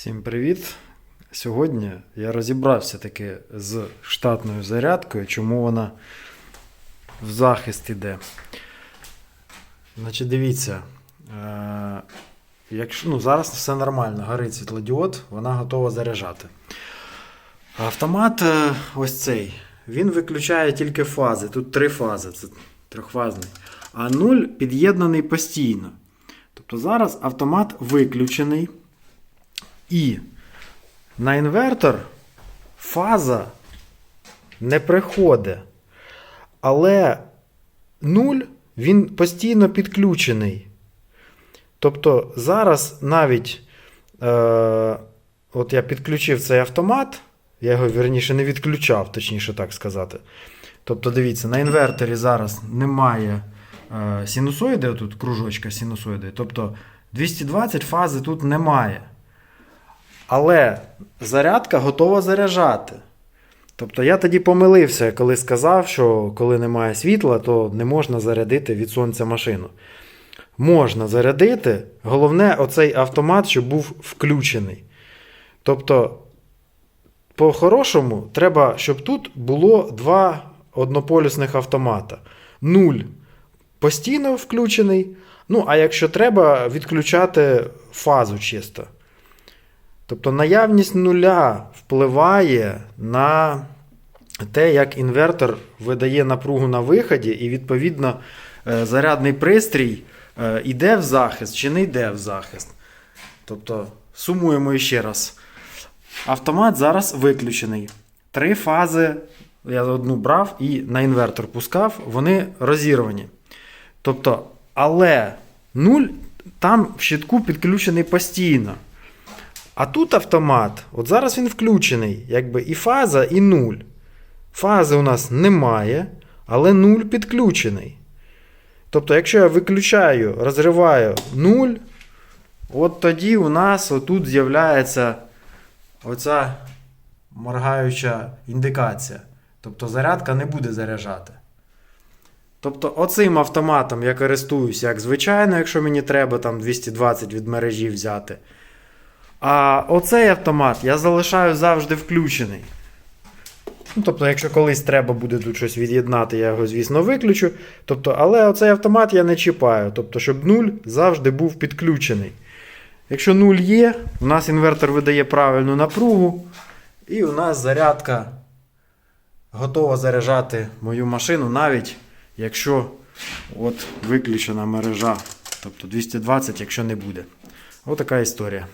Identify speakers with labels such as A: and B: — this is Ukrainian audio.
A: Всім привіт! Сьогодні я розібрався таки з штатною зарядкою, чому вона в захист іде. Значить, дивіться, е- якщо, ну, зараз все нормально, горить світлодіод, вона готова заряджати. Автомат е, ось цей, він виключає тільки фази. Тут три фази, це трьохфазний. А нуль під'єднаний постійно. Тобто зараз автомат виключений. І на інвертор фаза не приходить. Але 0 він постійно підключений. Тобто зараз навіть е, от я підключив цей автомат, я його вірніше не відключав, точніше так сказати. Тобто, дивіться, на інверторі зараз немає е, синусоїди, тут кружочка синусоїди. Тобто 220 фази тут немає. Але зарядка готова заряджати. Тобто я тоді помилився, коли сказав, що коли немає світла, то не можна зарядити від сонця машину. Можна зарядити. Головне, оцей автомат, щоб був включений. Тобто, по-хорошому, треба, щоб тут було два однополюсних автомата. Нуль постійно включений. Ну, а якщо треба, відключати фазу чисто. Тобто наявність нуля впливає на те, як інвертор видає напругу на виході, і, відповідно, е, зарядний пристрій е, йде в захист чи не йде в захист. Тобто, сумуємо ще раз. Автомат зараз виключений. Три фази. Я одну брав і на інвертор пускав, вони розірвані. Тобто, але нуль там в щитку підключений постійно. А тут автомат, от зараз він включений, якби і фаза, і нуль. Фази у нас немає, але нуль підключений. Тобто, якщо я виключаю, розриваю нуль, от тоді у нас отут з'являється оця моргаюча індикація. Тобто зарядка не буде заряджати. Тобто, оцим автоматом я користуюся як звичайно, якщо мені треба там 220 від мережі взяти. А оцей автомат я залишаю завжди включений. Ну, тобто, якщо колись треба буде тут щось від'єднати, я його, звісно, виключу. Тобто, але оцей автомат я не чіпаю. Тобто, щоб 0 завжди був підключений. Якщо 0 є, у нас інвертор видає правильну напругу, і у нас зарядка готова заряджати мою машину, навіть якщо от виключена мережа. Тобто 220, якщо не буде. Отака історія.